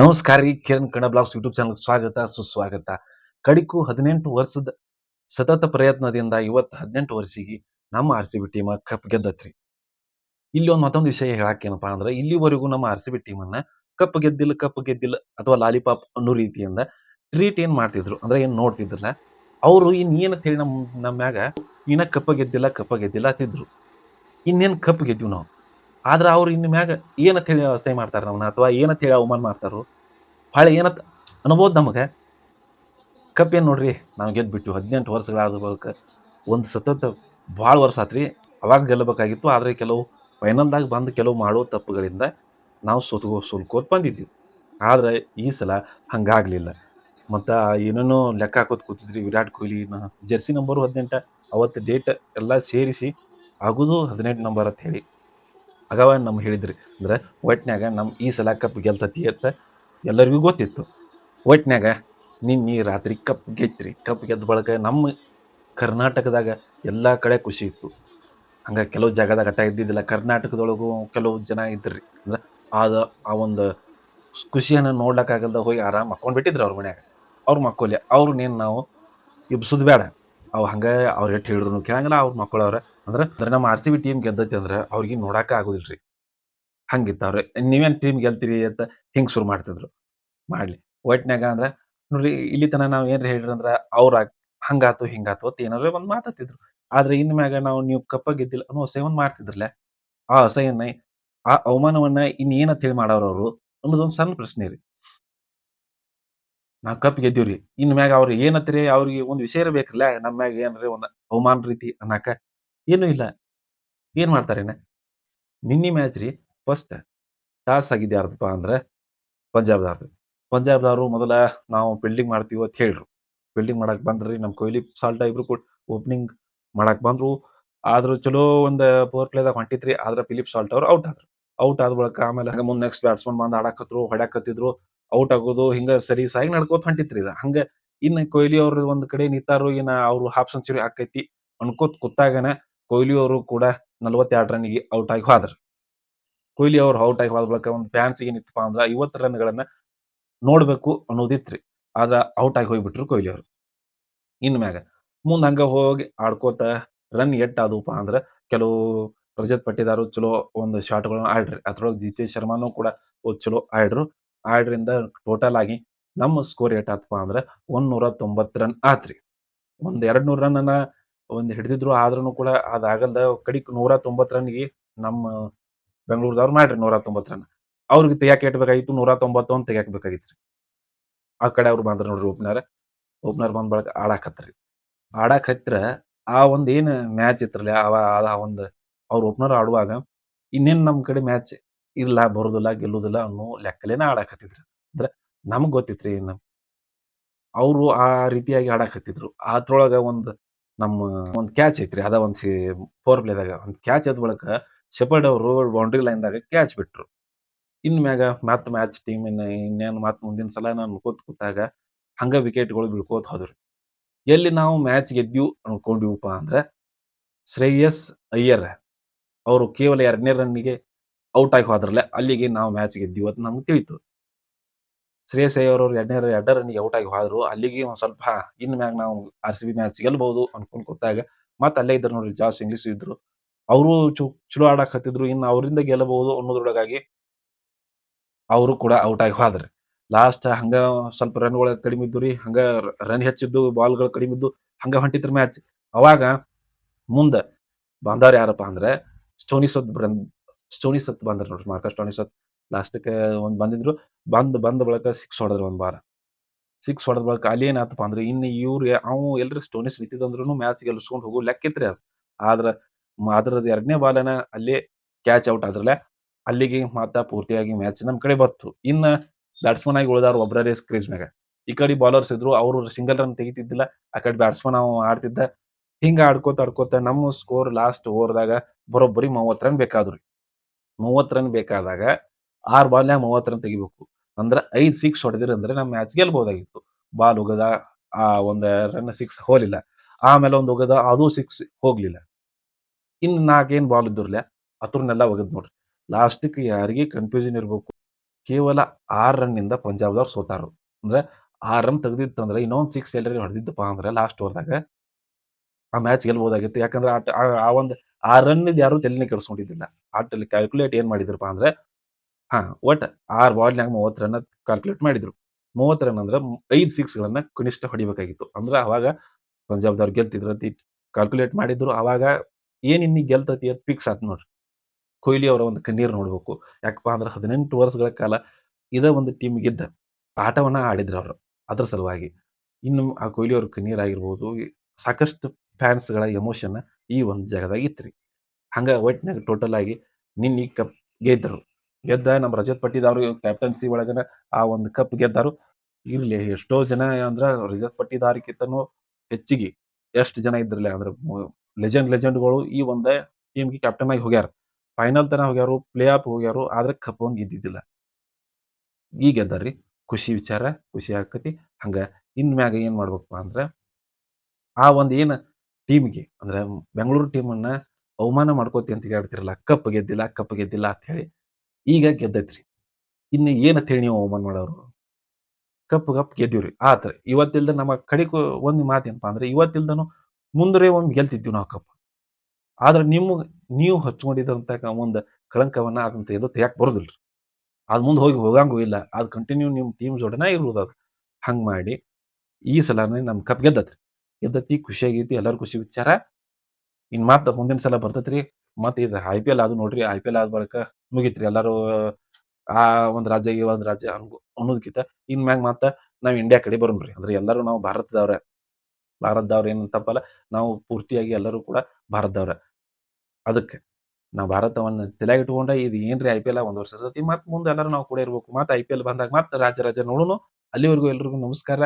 ನಮಸ್ಕಾರ ರೀ, Kiran Kannada blogs YouTube channel ಸ್ವಾಗತ, ಸುಸ್ವಾಗತ. ಕಡಿಕು ಹದಿನೆಂಟು ವರ್ಷದ ಸತತ ಪ್ರಯತ್ನದಿಂದ ಇವತ್ತು ಹದಿನೆಂಟು ವರ್ಷಿಗೆ ನಮ್ಮ R C B team cup ಗೆದ್ದತ್ರಿ. ಇಲ್ಲಿ ಒಂದು ಮತ್ತೊಂದು ವಿಷಯ ಹೇಳಕ್ಕೇನಪ್ಪ ಅಂದ್ರೆ, ಇಲ್ಲಿವರೆಗೂ ನಮ್ಮ ಆರ್ ಸಿ ಬಿ ಟೀಮನ್ನ ಕಪ್ ಗೆದ್ದಿಲ್ಲ ಕಪ್ ಗೆದ್ದಿಲ್ಲ ಅಥವಾ ಲಾಲಿಪಾಪ್ ಅನ್ನೋ ರೀತಿಯಿಂದ ಟ್ರೀಟ್ ಏನ್ ಮಾಡ್ತಿದ್ರು, ಅಂದ್ರೆ ಏನ್ ನೋಡ್ತಿದ್ರಲ್ಲ, ಅವರು ಇನ್ ಏನಂತ ಹೇಳಿ ನಮ್ ನಮ್ಮ ಮ್ಯಾಗ, ಇನ್ನ ಕಪ್ಪ ಗೆದ್ದಿಲ್ಲ ಕಪ್ಪ ಗೆದ್ದಿಲ್ಲ ಅಂತಿದ್ರು. ಇನ್ನೇನು ಕಪ್ ಗೆದ್ದಿವಿ ನಾವು? ಆದ್ರ ಅವ್ರು ಇನ್ನು ಮ್ಯಾಗ ಏನಂತ ಹೇಳಿ ಸೈ ಮಾಡ್ತಾರೆ ನಮ್ಮನ್ನ ಅಥವಾ ಏನಂತ ಹೇಳಿ ಅವಮಾನ ಮಾಡ್ತಾರೋ ಭಾಳ ಏನಂತ ಅನ್ಬೋದು ನಮಗೆ? ಕಪ್ ಏನು ನೋಡ್ರಿ, ನಾವು ಗೆದ್ದು ಬಿಟ್ಟು ಹದಿನೆಂಟು ವರ್ಷಗಳಾದ ಬಳಿಕ ಒಂದು ಸತತ ಭಾಳ ವರ್ಷ ಆತ್ರಿ. ಅವಾಗ ಗೆಲ್ಲಬೇಕಾಗಿತ್ತು. ಆದರೆ ಕೆಲವು ಫೈನಲ್ದಾಗ ಬಂದು ಕೆಲವು ಮಾಡೋ ತಪ್ಪುಗಳಿಂದ ನಾವು ಸೋತ್ಕೋ, ಸೋಲ್ಕೋತ ಬಂದಿದ್ದೀವಿ ಆದರೆ ಈ ಸಲ ಹಂಗಾಗಲಿಲ್ಲ. ಮತ್ತು ಏನೇನೋ ಲೆಕ್ಕ ಹಾಕೋದು ಕೂತಿದ್ರಿ ವಿರಾಟ್ ಕೊಹ್ಲಿ ಜೆರ್ಸಿ ನಂಬರು ಹದಿನೆಂಟು, ಅವತ್ತು ಡೇಟ್ ಎಲ್ಲ ಸೇರಿಸಿ ಆಗೋದು ಹದಿನೆಂಟು ನಂಬರ್ ಅಂತ ಹೇಳಿ. ಆಗವ ನಮ್ಗೆ ಹೇಳಿದ್ರಿ. ಅಂದ್ರೆ ಒಟ್ನ್ಯಾಗ ನಮ್ಮ ಈ ಸಲ ಕಪ್ ಗೆಲ್ತತಿ ಅಂತ ಎಲ್ಲರಿಗೂ ಗೊತ್ತಿತ್ತು. ಒಟ್ನ್ಯಾಗ ನಿನ್ನೆ ರಾತ್ರಿ ಕಪ್ ಗೆದ್ರಿ. ಕಪ್ ಗೆದ್ದ ಬಳಕ ನಮ್ಮ ಕರ್ನಾಟಕದಾಗ ಎಲ್ಲ ಕಡೆ ಖುಷಿ ಇತ್ತು. ಹಂಗೆ ಕೆಲವು ಜಾಗದಾಗ ಅಟ್ಟ ಇದ್ದಿದ್ದಿಲ್ಲ. ಕರ್ನಾಟಕದೊಳಗೂ ಕೆಲವು ಜನ ಇದ್ರಿ. ಅಂದ್ರೆ ಆದ ಆ ಒಂದು ಖುಷಿಯನ್ನು ನೋಡ್ಲಿಕ್ಕಾಗಲ್ದ ಹೋಗಿ ಆರಾಮ್ ಮಕ್ಕೊಂಡು ಬಿಟ್ಟಿದ್ರು ಅವ್ರ ಮನ್ಯಾಗ. ಅವ್ರು ಮಕ್ಕೊಲ್ಲಿ ಅವ್ರನ್ನೇನು ನಾವು ಇಬ್ಸುದು ಬೇಡ ಅವು ಹಂಗೆ ಅವ್ರು ಎಷ್ಟು ಹೇಳಿದ್ರು ಕೇಳಂಗಿಲ್ಲ. ಅವ್ರ ಮಕ್ಕಳವ್ರ. ಅಂದ್ರೆ ಅಂದ್ರೆ ನಮ್ಮ ಆರ್ ಸಿ ಬಿ ಟೀಮ್ ಗೆದ್ದೈತಿ ಅಂದ್ರೆ ಅವ್ರಿಗೆ ನೋಡಾಕ ಆಗುದಿಲ್ರಿ. ಹಂಗಿತ್ತ ಹಂಗಿತ್ತು ನೀವೇನ್ ಟೀಮ್ ಗೆಲ್ತೀರಿ ಅಂತ ಹಿಂಗ್ ಶುರು ಮಾಡ್ತಿದ್ರು. ಮಾಡ್ಲಿ. ಒಟ್ನ್ಯಾಗ ಅಂದ್ರೆ ನೋಡ್ರಿ ಇಲ್ಲಿ ತನ ನಾವ್ ಏನ್ರಿ ಹೇಳ್ರಿ ಅಂದ್ರ ಅವ್ರ ಹಂಗಾತು ಹಿಂಗಾತು ಅಂತ ಏನಾರ ಒಂದ್ ಮಾತಾಡ್ತಿದ್ರು. ಆದ್ರೆ ಇನ್ ಮ್ಯಾಗ ನಾವು ನೀವು ಕಪ್ಪ ಗೆದ್ದಿಲ್ಲ ಅನ್ನೋ ಒಂದ್ ಮಾಡ್ತಿದ್ರಲ್ಲ. ಆ ಅಸಹ್ಯನ, ಆ ಅವಮಾನವನ್ನ ಇನ್ ಅಂತ ಹೇಳಿ ಮಾಡೋರವ್ರು ಅನ್ನೋದೊಂದ್ ಸಣ್ಣ ಪ್ರಶ್ನೆ ರೀ. ನಾವು ಕಪ್ ಗೆದ್ದೀವ್ರಿ. ಇನ್ ಮ್ಯಾಗ ಅವ್ರು ಏನತ್ರಿ ಅವ್ರಿಗೆ ಒಂದ್ ವಿಷಯ ಇರ್ಬೇಕಲ್ಲ ನಮ್ಮ ಮ್ಯಾಗ ಏನ್ರಿ ಒಂದ್ ಅವಮಾನ ರೀತಿ ಅನ್ನಕ ಏನೂ ಇಲ್ಲ. ಏನು ಮಾಡ್ತಾರೇನ ನಿನ್ನೆ ಮ್ಯಾಚ್ ರೀ ಫಸ್ಟ್ ಟಾಸ್ ಆಗಿದ್ದು ಯಾರ್ದಪ್ಪ ಅಂದ್ರೆ ಪಂಜಾಬ್ದಾರ್ದು ಪಂಜಾಬ್ದವರು ಮೊದಲ ನಾವು ಬಿಲ್ಡಿಂಗ್ ಮಾಡ್ತೀವಿ ಅಂತ ಹೇಳ್ರು. ಬಿಲ್ಡಿಂಗ್ ಮಾಡಕ್ ಬಂದ್ರಿ ನಮ್ಮ ಕೊಹ್ಲಿ ಸಾಲ್ಟ ಇಬ್ರು ಕೊಟ್ಟು ಓಪನಿಂಗ್ ಮಾಡಕ್ ಬಂದ್ರು. ಆದ್ರೂ ಚಲೋ ಒಂದು ಪವರ್ ಪ್ಲೇದಾಗ ಹೊಂಟಿತ್ರಿ, ಆದ್ರೆ ಫಿಲಿಪ್ ಸಾಲ್ಟ್ ಅವ್ರು ಔಟ್ ಆದ್ರು. ಔಟ್ ಆದ ಬಳಿಕ ಆಮೇಲೆ ಹಂಗೆ ಮುಂದೆ ನೆಕ್ಸ್ಟ್ ಬ್ಯಾಟ್ಸ್ಮನ್ ಬಂದು ಆಡಾಕತ್ರು, ಹೊಡ್ಯಾಕತ್ತಿದ್ರು. ಔಟ್ ಆಗೋದು ಹಿಂಗೆ ಸರಿ ಸಾಗಿ ನಡ್ಕೋತ ಹೊಂಟಿತ್ರಿ ಇದು. ಹಂಗ ಇನ್ನು ಕೊಹ್ಲಿ ಅವ್ರ ಒಂದು ಕಡೆ ನಿಂತಾರು ಏನ ಅವರು ಹಾಫ್ ಸೆಂಚುರಿ ಆಕೈತಿ ಅನ್ಕೋತ್ ಕೂತಾಗನ ಕೊಹ್ಲಿ ಅವರು ಕೂಡ ನಲವತ್ತೆರಡು ರನ್ಗೆ ಔಟ್ ಆಗಿ ಹೋದ್ರು. ಕೊಹ್ಲಿ ಅವರು ಔಟ್ ಆಗಿ ಹೋದ ಬಳಿಕ ಒಂದು ಫ್ಯಾನ್ಸ್ ಏನಿತ್ತಪ್ಪ ಅಂದ್ರೆ ಐವತ್ತು ರನ್ಗಳನ್ನ ನೋಡ್ಬೇಕು ಅನ್ನೋದಿತ್ರಿ ಆದ್ರೆ ಔಟ್ ಆಗಿ ಹೋಗ್ಬಿಟ್ರು ಕೊಹ್ಲಿ ಅವರು. ಇನ್ ಮ್ಯಾಗ ಮುಂದೆ ಹಂಗ ಹೋಗಿ ಆಡ್ಕೋತ ರನ್ ಎಟ್ ಅಂದ್ರೆ ಅಂದ್ರ ಕೆಲವು ರಜತ್ ಪಟ್ಟಿದಾರು ಚಲೋ ಒಂದು ಶಾಟ್ಗಳನ್ನ ಆಡ್ರಿ. ಅದ್ರೊಳಗೆ ಜಿತೇಶ್ ಶರ್ಮಾನು ಕೂಡ ಚಲೋ ಆಡ್ರು. ಆಡ್ರಿಂದ ಟೋಟಲ್ ಆಗಿ ನಮ್ಮ ಸ್ಕೋರ್ ಏಟ್ ಆತಪ್ಪ ಅಂದ್ರೆ ಒಂದ್ ನೂರ ತೊಂಬತ್ತು ರನ್ ಆತ್ರಿ. ಒಂದ್ ಎರಡ್ ನೂರ್ ರನ್ ಒಂದ್ ಹಿಡಿದಿದ್ರು ಆದ್ರೂ ಕೂಡ ಅದಾಗಲ್ದ ಕಡಿಕ್ ನೂರ ತೊಂಬತ್ತು ರನ್ಗೆ ನಮ್ಮ ಬೆಂಗಳೂರದವ್ರು ಮಾಡ್ರಿ ನೂರ ತೊಂಬತ್ತು ರನ್. ಅವ್ರಿಗೆ ತೆಗ್ಯಾಕೆ ಇಟ್ಬೇಕಾಗಿತ್ತು ನೂರ ತೊಂಬತ್ತೊಂದು ಬೇಕಾಗಿತ್ತು ಬೇಕಾಗಿತ್ರಿ. ಆ ಕಡೆ ಅವ್ರು ಬಂದ್ರು ನೋಡ್ರಿ ಓಪನರ್. ಓಪನರ್ ಬಂದ್ ಬಳಕ ಆಡಾಕತ್ರಿ. ಆಡಾಕ್ ಹತ್ತಿರ ಆ ಒಂದ್ ಏನ್ ಮ್ಯಾಚ್ ಇತ್ರಲ್ಲ ಆ ಒಂದು ಅವ್ರ ಓಪನರ್ ಆಡುವಾಗ ಇನ್ನೇನು ನಮ್ ಕಡೆ ಮ್ಯಾಚ್ ಇಲ್ಲ ಬರೋದಿಲ್ಲ, ಗೆಲ್ಲುದಿಲ್ಲ ಅನ್ನೋ ಲೆಕ್ಕಲೇನ ಆಡಾಕತ್ತಿದ್ರು. ಅಂದ್ರೆ ನಮಗ್ ಗೊತ್ತಿತ್ರಿ ಇನ್ನು ಅವರು ಆ ರೀತಿಯಾಗಿ ಆಡಾಕತ್ತಿದ್ರು. ಅದ್ರೊಳಗ ಒಂದ್ ನಮ್ಮ ಒಂದು ಕ್ಯಾಚ್ ಐತ್ರಿ. ಅದ ಒಂದ್ ಫೋರ್ ಪ್ಲೇದಾಗ ಒಂದ್ ಕ್ಯಾಚ್ ಆದ ಬಳಕ ಶೆಪರ್ಡ್ ಅವರು ಬೌಂಡ್ರಿ ಲೈನ್ದಾಗ ಕ್ಯಾಚ್ ಬಿಟ್ರು. ಇನ್ ಮ್ಯಾಗ ಮ್ಯಾಚ್ ಟೀಮ್ ಇನ್ನ ಇನ್ನೇನು ಮತ್ ಮುಂದಿನ ಸಲ ನಾನು ಕೂತ್ ಕೂತಾಗ ಹಂಗ ವಿಕೆಟ್ಗಳು ಬೀಳ್ಕೋತ ಹೋದ್ರಿ. ಎಲ್ಲಿ ನಾವು ಮ್ಯಾಚ್ ಗೆದ್ದೀವ್ ಅನ್ಕೊಂಡಿವಪ್ಪ ಅಂದ್ರೆ ಶ್ರೇಯಸ್ ಅಯ್ಯರ್. ಅವರು ಕೇವಲ ಎರಡನೇ ರನ್ನಿಗೆ ಔಟ್ ಆಗಿ ಹೋದ್ರಲ್ಲ ಅಲ್ಲಿಗೆ ನಾವು ಮ್ಯಾಚ್ ಗೆದ್ದೀವಿ ಅಂತ ನಮ್ಗೆ ತಿಳಿತು. ಶ್ರೇಯಸ್ ಅಯ್ಯರ್ ಅವರು ಎರಡನೇ ಎರಡ ರನ್ನಿಗೆ ಔಟ್ ಆಗಿ ಹೋದ್ರು. ಅಲ್ಲಿಗೆ ಒಂದ್ ಸ್ವಲ್ಪ ಇನ್ ಮ್ಯಾಗ ನಾವು ಆರ್ ಸಿ ಬಿ ಮ್ಯಾಚ್ ಗೆಲ್ಬಹುದು ಅನ್ಕೊಂಡ್ ಕೂತಾಗ ಮತ್ತೆ ಅಲ್ಲೇ ಇದ್ರು ನೋಡ್ರಿ ಜಾಸ್ ಇಂಗ್ಲಿಷ್ ಇದ್ರು. ಅವರು ಚಲೋ ಆಡಕ್ ಹತ್ತಿದ್ರು. ಇನ್ನು ಅವರಿಂದ ಗೆಲ್ಲಬಹುದು ಅನ್ನೋದ್ರೊಳಗಾಗಿ ಅವರು ಕೂಡ ಔಟ್ ಆಗಿ ಹೋದ್ರಿ. ಲಾಸ್ಟ್ ಹಂಗ ಸ್ವಲ್ಪ ರನ್ ರನ್ಗಳ ಕಡಿಮೆ ಇದ್ದು ರೀ. ಹಂಗ ರನ್ ಹೆಚ್ಚಿದ್ದು ಬಾಲ್ಗಳು ಕಡಿಮೆ ಇದ್ದು, ಹಂಗ ಹೊಂಟಿದ್ರು ಮ್ಯಾಚ್ ಅವಾಗ ಮುಂದ ಬಂದವ್ರ ಯಾರಪ್ಪ ಅಂದ್ರೆ ಸ್ಟೋನಿಸತ್ ಸ್ಟೋನಿ ಸತ್ ಬಂದ್ರ ನೋಡ್ರಿ ಸ್ಟೋನಿ ಸ್ಟೋನಿಸತ್ ಲಾಸ್ಟಕ್ಕೆ ಒಂದ್ ಬಂದಿದ್ರು, ಬಂದ್, ಬಂದ ಬಳಿಕ ಸಿಕ್ಸ್ ಹೊಡೆದ್ರು ಒಂದ್ ಬಾರ. ಸಿಕ್ಸ್ ಹೊಡೆದ ಬಳಿಕ ಅಲ್ಲಿ ಏನಾಯ್ತಪ್ಪ ಅಂದ್ರೆ ಇನ್ನು ಇವ್ರಿಗೆ ಅವು ಎಲ್ಲರೂ ಸ್ಟೋನಿಸ್ ನಿಂತಿದ್ದಂದ್ರೂ ಮ್ಯಾಚ್ ಗೆಲ್ಸ್ಕೊಂಡು ಹೋಗೋ ಲೆಕ್ಕಿತ್ರಿ ಅದು. ಆದ್ರ ಅದ್ರದ್ದು ಎರಡನೇ ಬಾಲನ ಅಲ್ಲೇ ಕ್ಯಾಚ್ ಔಟ್ ಆದ್ರಲ್ಲ ಅಲ್ಲಿಗೆ ಮಾತ ಪೂರ್ತಿಯಾಗಿ ಮ್ಯಾಚ್ ನಮ್ ಕಡೆ ಬತ್ತು ಇನ್ನ ಬ್ಯಾಟ್ಸ್ಮನ್ ಆಗಿ ಉಳಿದಾರ ಒಬ್ಬರೇ ಕ್ರೀಸ್ ಮ್ಯಾಗ. ಈ ಕಡೆ ಬಾಲರ್ಸ್ ಇದ್ರು, ಅವರು ಸಿಂಗಲ್ ರನ್ ತೆಗಿತಿದ್ದಿಲ್ಲ, ಆ ಕಡೆ ಬ್ಯಾಟ್ಸ್ಮನ್ ಅವ ಆಡ್ತಿದ್ದ. ಹಿಂಗ ಆಡ್ಕೋತ ಆಡ್ಕೋತ ನಮ್ಮ ಸ್ಕೋರ್ ಲಾಸ್ಟ್ ಓವರ್ದಾಗ ಬರೋಬ್ಬರಿ ಮೂವತ್ತು ರನ್ ಬೇಕಾದ್ರಿ. ಮೂವತ್ತು ರನ್ ಬೇಕಾದಾಗ ಆರ್ ಬಾಲ್ನ್ಯಾಗ ಮೂವತ್ತು ರನ್ ತೆಗಿಬೇಕು ಅಂದ್ರೆ ಐದು ಸಿಕ್ಸ್ ಹೊಡೆದಿರ ಅಂದ್ರೆ ನಮ್ಮ ಮ್ಯಾಚ್ ಗೆಲ್ಬಹುದಾಗಿತ್ತು ಬಾಲ್ ಉಗದ, ಆ ಒಂದ್ ರನ್ ಸಿಕ್ಸ್ ಹೋಲಿಲ್ಲ ಆಮೇಲೆ ಒಂದು ಉಗದ, ಅದು ಸಿಕ್ಸ್ ಹೋಗ್ಲಿಲ್ಲ ಇನ್ನು ನಾಲ್ಕೇನ್ ಬಾಲ್ ಇದ್ರಲ್ಲ ಅತ್ರನ್ನೆಲ್ಲ ಒಗದ್ ನೋಡ್ರಿ ಲಾಸ್ಟಿಕ್ ಯಾರಿಗೆ ಕನ್ಫ್ಯೂಷನ್ ಇರ್ಬೇಕು ಕೇವಲ ಆರು ರನ್ನಿಂದ ಪಂಜಾಬ್‌ದವ್ರು ಸೋತಾರು. ಅಂದ್ರೆ ಆರು ರನ್ ತೆಗೆದಿತ್ತಂದ್ರೆ ಇನ್ನೊಂದು 6 ಎಲ್ಲರೆ ಹೊಡೆದಿದ್ದಪ್ಪ ಅಂದ್ರೆ ಲಾಸ್ಟ್ ಓವರ್‌ದಾಗ ಆ ಮ್ಯಾಚ್ ಗೆಲ್ಬಹುದಾಗಿತ್ತು. ಯಾಕಂದ್ರೆ ಆಟ ಆ ಆ ಒಂದು ಆ ರನ್ ಯಾರು ತಲಿನೇ ಕೆಡಿಸ್ಕೊಂಡಿದ್ದಿಲ್ಲ. ಆಟಲ್ಲಿ ಕ್ಯಾಲ್ಕುಲೇಟ್ ಏನ್ ಮಾಡಿದ್ರಪ್ಪ ಅಂದ್ರೆ ಹಾ, ಒಟ್ ಆರ್ ಬಾಲ್‌ನ್ಯಾಗ 30 ರನ್ ಕ್ಯಾಲ್ಕುಲೇಟ್ ಮಾಡಿದ್ರು. 30 ರನ್ ಅಂದ್ರ ಐದು ಸಿಕ್ಸ್‌ಗಳನ್ನ ಕನಿಷ್ಠ ಹೊಡಿಬೇಕಾಗಿತ್ತು. ಅಂದ್ರೆ ಅವಾಗ ಪಂಜಾಬ್‌ದವ್ರು ಗೆಲ್ತಿದ್ರು ಅಂತ ಕ್ಯಾಲ್ಕುಲೇಟ್ ಮಾಡಿದ್ರು. ಅವಾಗ ಏನ್ ಇನ್ನಿ ಗೆಲ್ತತಿ ಅದು ಫಿಕ್ಸ್ ಆತ್ ನೋಡ್ರಿ. ಕೊಹ್ಲಿ ಅವರ ಒಂದು ಕಣ್ಣೀರು ನೋಡ್ಬೇಕು. ಯಾಕಪ್ಪ ಅಂದ್ರೆ 18 ವರ್ಷಗಳ ಕಾಲ ಇದೇ ಒಂದು ಟೀಮ್‌ಗಿದ್ದ ಆಟವನ್ನ ಆಡಿದ್ರು ಅವ್ರು. ಅದ್ರ ಸಲುವಾಗಿ. ಇನ್ನು ಆ ಕೊಹ್ಲಿ ಅವ್ರ ಕಣ್ಣೀರಾಗಿರ್ಬೋದು, ಸಾಕಷ್ಟು ಫ್ಯಾನ್ಸ್‌ಗಳ ಎಮೋಷನ್ ಈ ಒಂದು ಜಾಗದಾಗ ಇತ್ರಿ. ಹಂಗ ಒಟ್ಟಿನಾಗ ಟೋಟಲ್ ಆಗಿ ನಿನ್ನಿ ಕಪ್ ಗೆದ್ರು. ಗೆದ್ದ ನಮ್ಮ ರಜತ್ ಪಟ್ಟಿದಾರು ಕ್ಯಾಪ್ಟನ್ಸಿ ಒಳಗನ ಆ ಒಂದು ಕಪ್ ಗೆದ್ದಾರು. ಇರ್ಲಿ ಎಷ್ಟೋ ಜನ ಅಂದ್ರ ರಜತ್ ಪಟ್ಟಿದಾರ್‌ಕಿಂತನೂ ಹೆಚ್ಚಿಗೆ ಎಷ್ಟು ಜನ ಇದ್ರಲ್ಲ ಅಂದ್ರೆ ಲೆಜೆಂಡ್ ಲೆಜೆಂಡ್‌ಗಳು ಈ ಒಂದೇ ಟೀಮ್‌ಗೆ ಕ್ಯಾಪ್ಟನ್ ಆಗಿ ಹೋಗ್ಯಾರ. ಫೈನಲ್ ತನ ಹೋಗ್ಯಾರು, ಪ್ಲೇ ಆಫ್ ಹೋಗ್ಯಾರು. ಆದ್ರೆ ಕಪ್ ಒಂದು ಇದ್ದಿದ್ದಿಲ್ಲ ಈಗ ಗೆದ್ದಾರ್ರಿ. ಖುಷಿ ವಿಚಾರ, ಖುಷಿ ಆಕತಿ ಹಂಗ ಇನ್ ಮ್ಯಾಗ ಏನ್ ಮಾಡ್ಬೇಕಪ್ಪ ಅಂದ್ರೆ ಆ ಒಂದು ಏನು ಟೀಮ್‌ಗೆ ಅಂದ್ರೆ ಬೆಂಗಳೂರು ಟೀಮನ್ನ ಅವಮಾನ ಮಾಡ್ಕೋತಿ ಅಂತ ಹೇಳ್ತಿರಲ್ಲ ಕಪ್ ಗೆದ್ದಿಲ್ಲ, ಕಪ್ ಗೆದ್ದಿಲ್ಲ ಅಂತ ಹೇಳಿ. ಈಗ ಗೆದ್ದೈತ್ರಿ. ಇನ್ನು ಏನು ಹೇಳಿ ಓಮನ್ ಮಾಡೋರು? ಕಪ್ ಕಪ್ ಗೆದ್ದೀವ್ರಿ. ಆತ್ ಇವತ್ತಿಲ್ದ ನಮ್ಮ ಕಡೆಕು ಒಂದು ಮಾತ್ ಏನಪ್ಪಾ ಅಂದ್ರೆ, ಇವತ್ತಿಲ್ದನು ಮುಂದರೇ ಒಮ್ಮೆ ಗೆಲ್ತಿದ್ವಿ ನಾವು ಕಪ್. ಆದ್ರೆ ನಿಮ್ಮ, ನೀವು ಹಚ್ಕೊಂಡಿದ್ದಂಥ ಒಂದು ಕಳಂಕವನ್ನ ಅದನ್ನ ತೆಗೆದು ತೆಗ್ಯಾಕ್ ರೀ ಅದು ಮುಂದೆ ಹೋಗಿ ಹೋಗಂಗೂ ಇಲ್ಲ. ಅದು ಕಂಟಿನ್ಯೂ ನಿಮ್ಮ ಟೀಮ್ ಜೋಡನೆ ಇರ್ಬೋದು ಅದು ಹಂಗೆ ಮಾಡಿ ಈ ಸಲನೇ ನಮ್ಮ ಕಪ್ ಗೆದ್ದತ್ರಿ. ಗೆದ್ದತಿ, ಖುಷಿಯಾಗೈತಿ ಎಲ್ಲರೂ ಖುಷಿ ವಿಚಾರ. ಇನ್ನು ಮತ್ತೆ ಮುಂದಿನ ಸಲ ಬರ್ತೈತ್ರಿ. ಐ ಪಿ ಎಲ್ ಅದು ನೋಡ್ರಿ. ಐಪಿಎಲ್ ಆದ ಬಳಿಕ ಮುಗೀತ್ರಿ. ಎಲ್ಲಾರು ಆ ಒಂದ್ ರಾಜ್ಯ, ಈ ಒಂದ್ ರಾಜ್ಯ ಅನ್ನೋದಕ್ಕಿಂತ ಇನ್ ಮ್ಯಾಗ ಮಾತ್ರ ನಾವ್ ಇಂಡಿಯಾ ಕಡೆ ಬರೋಣ್ರಿ. ಅಂದ್ರೆ ಎಲ್ಲಾರು ನಾವು ಭಾರತದವ್ರ. ಭಾರತದವ್ರ ಏನ್ ತಪ್ಪಲ್ಲ. ನಾವು ಪೂರ್ತಿಯಾಗಿ ಎಲ್ಲರೂ ಕೂಡ ಭಾರತದವ್ರ. ಅದಕ್ಕೆ ನಾವ್ ಭಾರತವನ್ನ ತಲ್ಯಾಗ ಇಟ್ಕೊಂಡ ಇದ್ ಏನ್ರಿ ಐಪಿಎಲ್ ಒಂದ್ ವರ್ಷ ಸತಿ ಮತ್ತೆ ಮುಂದೆ ಎಲ್ಲರೂ ನಾವು ಕೂಡ ಇರ್ಬೇಕು. ಮತ್ತ್ ಐಪಿಎಲ್ ಬಂದಾಗ ಮತ್ತೆ ರಾಜ್ಯ ರಾಜ್ಯ ನೋಡುನು. ಅಲ್ಲಿವರೆಗೂ ಎಲ್ರಿಗೂ ನಮಸ್ಕಾರ.